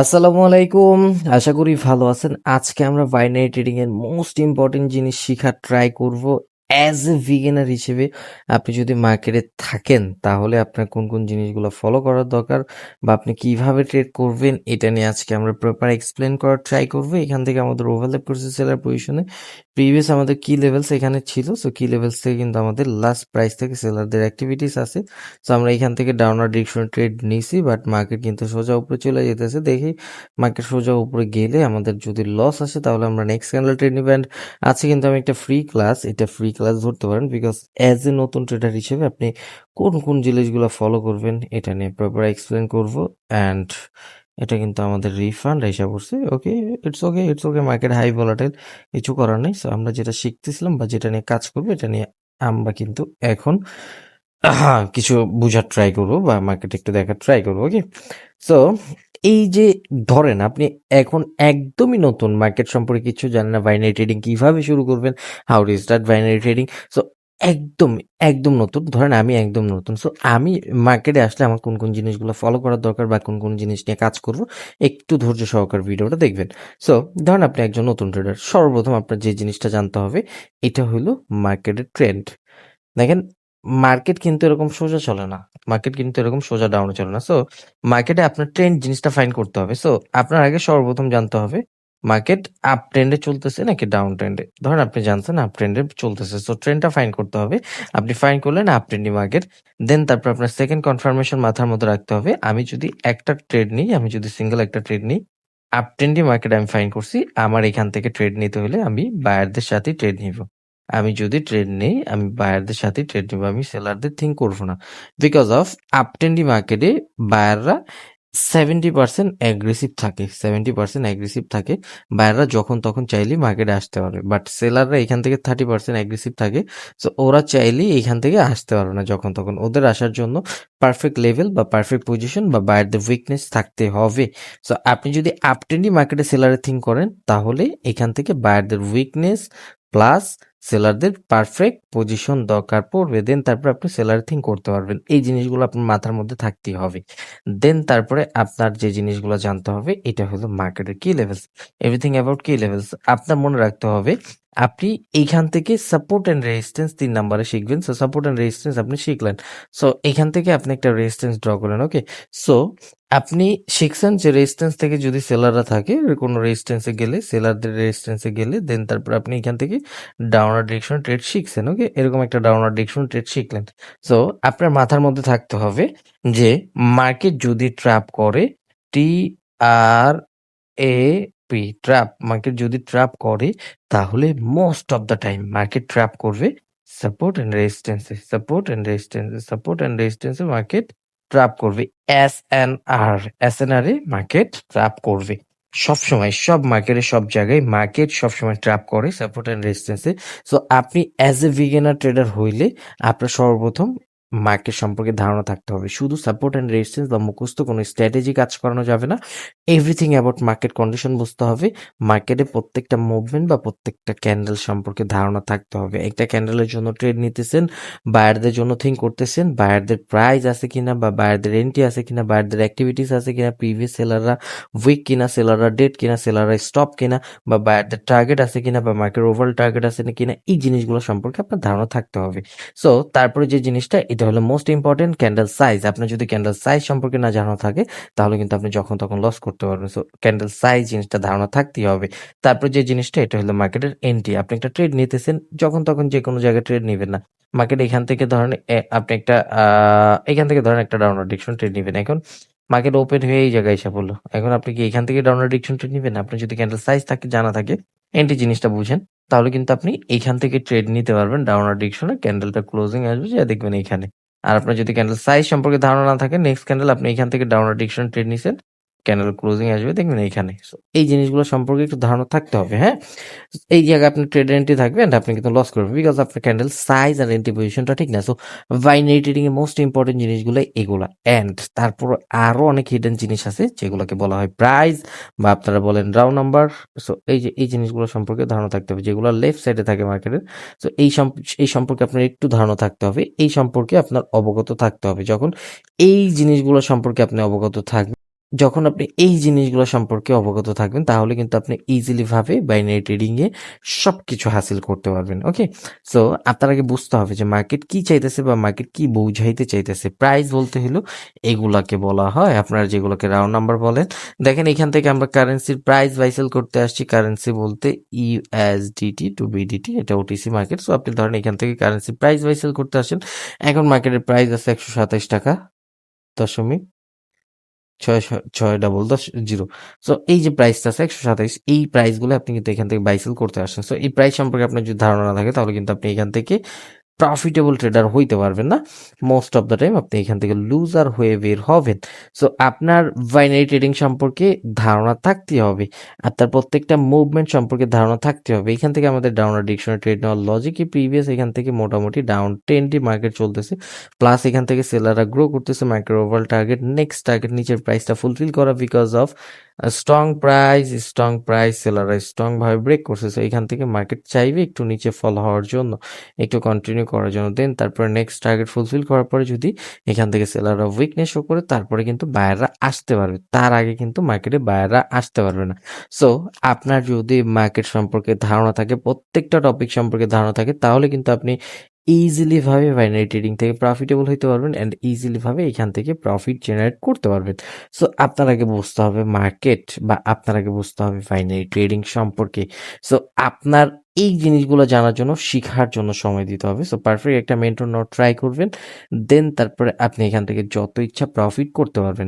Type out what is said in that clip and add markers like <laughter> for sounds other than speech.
আসসালামু আলাইকুম। আশা করি ভালো আছেন। আজকে আমরা বাইনারি ট্রেডিং এর মোস্ট ইম্পর্টেন্ট জিনিস শেখার ট্রাই করব। অ্যাজ এ বিগিনার হিসেবে আপনি যদি মার্কেটে থাকেন, তাহলে আপনার কোন কোন জিনিসগুলো ফলো করার দরকার বা আপনি কীভাবে ট্রেড করবেন, এটা নিয়ে আজকে আমরা প্রপার এক্সপ্লেন করার ট্রাই করব। এখান থেকে আমাদের ওভারল্যাপ করছে সেলার পজিশনে প্রিভিয়াস আমাদের কি লেভেলস এখানে ছিল। সো কি লেভেলস থেকে কিন্তু আমাদের লাস্ট প্রাইস থেকে সেলারদের অ্যাক্টিভিটিস আছে সো আমরা এখান থেকে ডাউনার ডিরেকশন ট্রেড নিয়েছি বাট মার্কেট কিন্তু সোজা উপরে চলে যেতেছে। দেখি মার্কেট সোজা উপরে গেলে আমাদের যদি লস আসে, তাহলে আমরা নেক্সট ক্যান্ডেল ট্রেড নিব। অ্যান্ড আছে কিন্তু আমি একটা ফ্রি ক্লাস এটা ফ্রি ক্লাস ধরতে পারেন বিকজ অ্যাজ এ নতুন ট্রেডার হিসেবে আপনি কোন কোন জিনিসগুলো ফলো করবেন এটা নিয়ে প্রপার এক্সপ্লেন করব অ্যান্ড এটা কিন্তু আমাদের রিফান্ড হিসাব করছে okay it's okay it's okay market high volatile কিছু করার নেই। সো আমরা যেটা শিখতেছিলাম বা যেটা নিয়ে কাজ করব এটা নিয়ে আমরা কিন্তু এখন <coughs> কিছু বোঝার ট্রাই করব বা মার্কেট একটু দেখার ট্রাই করব ওকে সো এই যে ধরেন আপনি এখন একদমই নতুন মার্কেট সম্পর্কে কিছু জানেন না বাইনারি ট্রেডিং কীভাবে শুরু করবেন how to start binary trading so একদম একদম নতুন, ধরেন আমি একদম নতুন। সো আমি মার্কেটে আসলে আমার কোন কোন জিনিসগুলো ফলো করার দরকার বা কোন কোন জিনিস নিয়ে কাজ করব, একটু ধৈর্য সহকার ভিডিওটা দেখবেন। সো ধরেন আপনি একজন নতুন ট্রেডার সর্বপ্রথম আপনার যে জিনিসটা জানতে হবে, এটা হলো মার্কেটের ট্রেন্ড দেখেন মার্কেট কিন্তু এরকম সোজা চলে না। মার্কেট কিন্তু এরকম সোজা ডাউনে চলে না। সো মার্কেটে আপনার ট্রেন্ড জিনিসটা ফাইন করতে হবে। সো আপনার আগে সর্বপ্রথম জানতে হবে মার্কেট আপ ট্রেন্ডে চলতেছে নাকি ডাউন ট্রেন্ডে ধরেন আপনি জানছেন আপ ট্রেন্ডে চলতেছে। সো ট্রেন্ডটা ফাইন করতে হবে। আপনি ফাইন করলেন আপ ট্রেন্ডি মার্কেট দেন তারপর আপনার সেকেন্ড কনফার্মেশন মাথার মধ্যে রাখতে হবে, আমি যদি একটা ট্রেড নিই, আমি যদি সিঙ্গেল একটা ট্রেড নিই আপ ট্রেন্ডি মার্কেট আমি ফাইন করছি। আমার এখান থেকে ট্রেড নিতে হলে আমি বায়ারদের সাথে ট্রেড নিব। আমি যদি ট্রেড নেই, আমি বায়ারদের সাথে ট্রেড নিব, আমি সেলারদের থিঙ্ক করব না। বিকজ অফ আপটেন্ডি মার্কেটে বায়াররা সেভেন্টি পার্সেন্ট অ্যাগ্রেসিভ থাকে সেভেন্টি পার্সেন্ট অ্যাগ্রেসিভ থাকে। বায়াররা যখন তখন চাইলেই মার্কেটে আসতে পারবে বাট সেলাররা এখান থেকে থার্টি পার্সেন্ট অ্যাগ্রেসিভ থাকে সো ওরা চাইলেই এখান থেকে আসতে পারবে না যখন তখন। ওদের আসার জন্য পারফেক্ট লেভেল বা পারফেক্ট পজিশন বা বায়ারদের উইকনেস থাকতে হবে। সো আপনি যদি আপটেন্ডি মার্কেটে সেলারে থিঙ্ক করেন, তাহলে এখান থেকে বায়ারদের উইকনেস প্লাস সেলারদের পারফেক্ট পজিশন দরকার পড়বে দেন তারপরে আপনি সেলার থিং করতে পারবেন। এই জিনিসগুলো আপনার মাথার মধ্যে থাকতেই হবে। দেন তারপরে আপনার যে জিনিসগুলো জানতে হবে, এটা হলো মার্কেটের key levels everything about key levels আপনার মনে রাখতে হবে আপনি এইখান থেকে সাপোর্ট অ্যান্ড রেজিস্ট্যান্স তিন নাম্বারে শিখবেন। সো সাপোর্ট অ্যান্ড রেজিস্ট্যান্স আপনি শিখলেন। সো এখান থেকে আপনি একটা রেজিস্ট্যান্স ড্র করলেন ওকে সো আপনি শিখছেন যে রেজিস্ট্যান্স থেকে যদি সেলাররা থাকে, কোনো রেজিস্ট্যান্সে গেলে সেলারদের রেজিস্ট্যান্সে গেলে দেন তারপর আপনি এখান থেকে ডাউনার ডিরেকশন ট্রেড শিখছেন ওকে এরকম একটা ডাউনার ডিরেকশন ট্রেড শিখলেন। সো আপনার মাথার মধ্যে থাকতে হবে যে মার্কেট যদি ট্র্যাপ করে T R A P trap market যদি ট্র্যাপ করে, তাহলে most of the time market trap করবে সাপোর্ট এন্ড রেজিস্ট্যান্সে সাপোর্ট এন্ড রেজিস্ট্যান্সে সাপোর্ট এন্ড রেজিস্ট্যান্সে মার্কেট ট্র্যাপ করবে। S N R S N R এ মার্কেট ট্র্যাপ করবে। সব সময় সব মার্কেটে সব জায়গায় মার্কেট সবসময় ট্র্যাপ করে সাপোর্ট এন্ড রেজিস্ট্যান্সে সো আপনি অ্যাজ এ বিগিনার ট্রেডার হইলে আপনার সর্বপ্রথম মার্কেট সম্পর্কে ধারণা থাকতে হবে। শুধু সাপোর্ট অ্যান্ড রেজিস্ট্যান্স বা মুখস্থ কোনো স্ট্র্যাটেজি কাজ করানো যাবে না। এভরিথিং অ্যাবাউট মার্কেট কন্ডিশন বুঝতে হবে। মার্কেটে প্রত্যেকটা মুভমেন্ট বা প্রত্যেকটা ক্যান্ডেল সম্পর্কে ধারণা থাকতে হবে। একটা ক্যান্ডেলের জন্য ট্রেড নিতেছেন বায়ারদের জন্য থিঙ্ক করতেছেন বায়ারদের প্রাইস আছে কিনা বা বায়ারদের এন্ট্রি আছে কিনা বায়ারদের অ্যাক্টিভিটিস আছে কিনা প্রিভিয়াস সেলাররা উইক কিনা সেলাররা ডেট কিনা সেলাররা স্টপ কিনা বা বায়ারদের টার্গেট আছে কিনা বা মার্কেট ওভারঅল টার্গেট আছে কিনা, এই জিনিসগুলো সম্পর্কে আপনার ধারণা থাকতে হবে। সো তারপরে যে জিনিসটা, এটা হলো মোস্ট ইম্পর্টেন্ট ক্যান্ডেল সাইজ আপনার যদি ক্যান্ডেল সাইজ সম্পর্কে না জানা থাকে, তাহলে কিন্তু আপনি যখন তখন লস করতে পারবেন। সো ক্যান্ডেল সাইজ জিনিসটা ধারণা থাকতেই হবে। তারপর যে জিনিসটা, এটা হলো মার্কেটের এন্ট্রি আপনি একটা ট্রেড নিতেছেন, যখন তখন যে কোনো জায়গায় ট্রেড নেবেন না। মার্কেট এখান থেকে ধরেন আপনি একটা এখান থেকে ধরেন একটা ডাউন ডিকশন ট্রেড নেবেন। এখন মার্কেট ওপেন হয়ে এই জায়গায় এসে পড়ল। এখন আপনি কি এখান থেকে ডাউনলোড ডিকশন ট্রেড নেবেন? আপনি যদি ক্যান্ডেল সাইজ থাকে, জানা থাকে এন্ট্রি জিনিসটা বুঝেন, তাহলে কিন্তু আপনি এখান থেকে ট্রেড নিতে পারবেন ডাউনার ডিকশনে ক্যান্ডেলটা ক্লোজিং আসবে, যা দেখবেন এখানে। আর আপনার যদি ক্যান্ডেল সাইজ সম্পর্কে ধারণা না থাকে নেক্সট ক্যান্ডেল আপনি এখান থেকে ডাউনার ডিকশন ট্রেড নিছেন ক্যান্ডেল ক্লোজিং আসবে, দেখবেন এইখানে। এই জিনিসগুলো সম্পর্কে একটু ধারণা থাকতে হবে হ্যাঁ? এই জায়গায় আপনি ট্রেড এন্ট্রি থাকবে and আপনি কিন্তু লস করবেন বিকজ আপনার ক্যান্ডেল সাইজ আর এন্ট্রি পজিশনটা ঠিক না। সো বাইনারি ট্রেডিং এর মোস্ট ইম্পর্টেন্ট জিনিসগুলো এগুলা। এন্ড তারপর আরও অনেক হিডেন জিনিস আছে যেগুলোকে বলা হয় প্রাইস বা আপনারা বলেন রাউ নাম্বার সো এই যে, এই জিনিসগুলো সম্পর্কে ধারণা থাকতে হবে। যেগুলো লেফট সাইডে থাকে মার্কেটের সো এই এই সম্পর্কে আপনার একটু ধারণা থাকতে হবে। এই সম্পর্কে আপনার অবগত থাকতে হবে। যখন এই জিনিসগুলো সম্পর্কে আপনি অবগত থাকবেন যখন আপনি এই জিনিসগুলো সম্পর্কে অবগত থাকবেন, তাহলে কিন্তু আপনি ইজিলি ভাবে বাইনারি ট্রেডিং এ সবকিছু হাসিল করতে পারবেন ওকে সো আপনার আগে বুঝতে হবে যে মার্কেট কি চাইতেছে বা মার্কেট কি বুঝাইতে চাইতেছে। প্রাইস বলতে হলো এগুলাকে বলা হয়, আপনারা যেগুলোকে রাউন্ড নাম্বার বলেন। দেখেন, এখান থেকে আমরা কারেন্সির প্রাইস বাইসেল করতে আসছি। কারেন্সি বলতে ইউএসডিটি টু বিডিটি এটা ওটিসি মার্কেট সো আপনি ধরেন এখান থেকে কারেন্সির প্রাইস বাইসেল করতে আসেন। এখন মার্কেটের প্রাইস আছে একশো সাতাইশ টাকা দশমিক ছয় ছয় ডাবল দশ জিরো সো এই যে প্রাইসটা আছে একশো সাতাইশ, এই প্রাইসগুলো আপনি কিন্তু এখান থেকে বাইসেল করতে আসছেন সো এই প্রাইস সম্পর্কে আপনার যদি ধারণা না থাকে, তাহলে কিন্তু আপনি এখান থেকে প্রফিটেবল ট্রেডার হইতে পারবেন না। মোস্ট অফ দ্য টাইম আপনি এখান থেকে লুজার হয়ে বের হবেন। সো আপনার বাইনারি ট্রেডিং সম্পর্কে ধারণা থাকতে হবে। আর তার প্রত্যেকটা মুভমেন্ট সম্পর্কে ধারণা থাকতে হবে। এখান থেকে আমাদের ডাউন ডিকশনারি ট্রেড নেওয়ার লজিকই প্রিভিয়াস এখান থেকে মোটামুটি ডাউন টেনটি মার্কেট চলতেছে। প্লাস এখান থেকে সেলাররা গ্রো করতেছে market over target next target নিচের প্রাইসটা ফুলফিল করা because of strong price strong price সেলাররা strong ভাবে ব্রেক করছে। সো এখান থেকে মার্কেট চাইবে একটু নিচে ফল হওয়ার জন্য। একটু কন্টিনিউ করার জন্য। দেন তারপরে নেক্সট টার্গেট ফুলফিল করার পরে যদি এখান থেকে সেলাররা উইকনেস শো করে, তারপরে কিন্তু বায়াররা আসতে পারবে। তার আগে কিন্তু মার্কেটে বায়াররা আসতে পারবে না। সো আপনার যদি মার্কেট সম্পর্কে ধারণা থাকে, প্রত্যেকটা টপিক সম্পর্কে ধারণা থাকে, তাহলে কিন্তু আপনি ইজিলি ভাবে বাইনারি ট্রেডিং থেকে প্রফিটেবল হতে পারবেন অ্যান্ড ইজিলি ভাবে এখান থেকে প্রফিট জেনারেট করতে পারবেন। সো আপনার আগে বুঝতে হবে মার্কেট বা আপনার আগে বুঝতে হবে বাইনারি ট্রেডিং সম্পর্কে। সো আপনার এই জিনিসগুলো জানার জন্য, শিখার জন্য সময় দিতে হবে। সো পারফেক্ট একটা মেন্টর নোট ট্রাই করবেন দেন তারপরে আপনি এখান থেকে যত ইচ্ছা প্রফিট করতে পারবেন।